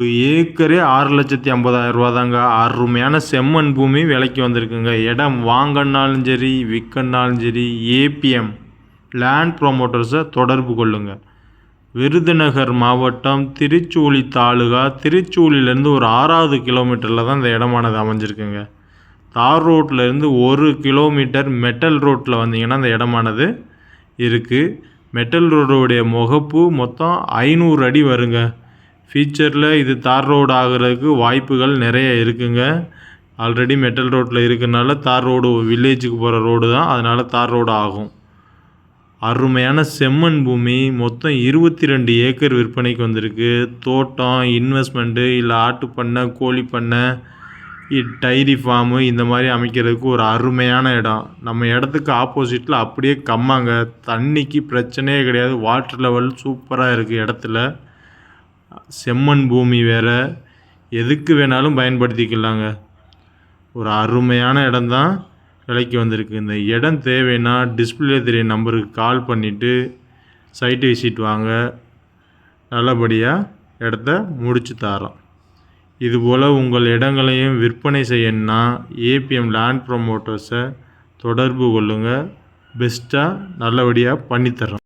ஏக்கரே ஆறு லட்சத்தி ஐம்பதாயிரம் ரூபா தாங்க அருமையான செம்மண் பூமி விலைக்கு வந்திருக்குங்க. இடம் வாங்கினாலும் சரி விற்கனாலும் சரி ஏபிஎம் லேண்ட் ப்ரொமோட்டர்ஸை தொடர்பு கொள்ளுங்கள் விருதுநகர் மாவட்டம் திருச்சூழி தாலுகா திருச்சூழிலேருந்து ஒரு ஆறாவது கிலோமீட்டரில் தான் இந்த இடமானது அமைஞ்சிருக்குங்க. தார் ரோட்லேருந்து ஒரு கிலோமீட்டர் மெட்டல் ரோட்டில் வந்தீங்கன்னா இந்த இடமானது இருக்குது மெட்டல் ரோடுடைய முகப்பு மொத்தம் ஐநூறு அடி வருங்க. ஃபியூச்சரில் இது தார் ரோடு ஆகிறதுக்கு வாய்ப்புகள் நிறைய இருக்குங்க. ஆல்ரெடி மெட்டல் ரோட்டில் இருக்கிறனால தார் ரோடு வில்லேஜுக்கு போகிற ரோடு தான். அதனால் தார் ரோடு ஆகும். அருமையான செம்மண் பூமி. மொத்தம் இருபத்தி ரெண்டு ஏக்கர் விற்பனைக்கு வந்திருக்கு. தோட்டம் இன்வெஸ்ட்மெண்ட்டு இல்லை ஆட்டு பண்ணை கோழி பண்ணை டைரி ஃபார்மு இந்த மாதிரி அமைக்கிறதுக்கு ஒரு அருமையான இடம். நம்ம இடத்துக்கு ஆப்போசிட்டில் அப்படியே கம்மாங்க. தண்ணிக்கு பிரச்சனையே கிடையாது. வாட்டர் லெவல் சூப்பராக இருக்குது இடத்துல. செம்மண் பூமி வேறு எதுக்கு வேணாலும் பயன்படுத்திக்கலாங்க. ஒரு அருமையான இடம்தான் விலைக்கு வந்திருக்கு. இந்த இடம் தேவைன்னா டிஸ்பிளே தெரிய நம்பருக்கு கால் பண்ணிவிட்டு சைட்டு விசிட் வாங்க. நல்லபடியாக இடத்த முடித்து தரோம். இதுபோல் உங்கள் இடங்களையும் விற்பனை செய்யணும்னா ஏபிஎம் லேண்ட் ப்ரொமோட்டர்ஸை தொடர்பு கொள்ளுங்கள் பெஸ்ட்டாக நல்லபடியாக பண்ணித்தரோம்.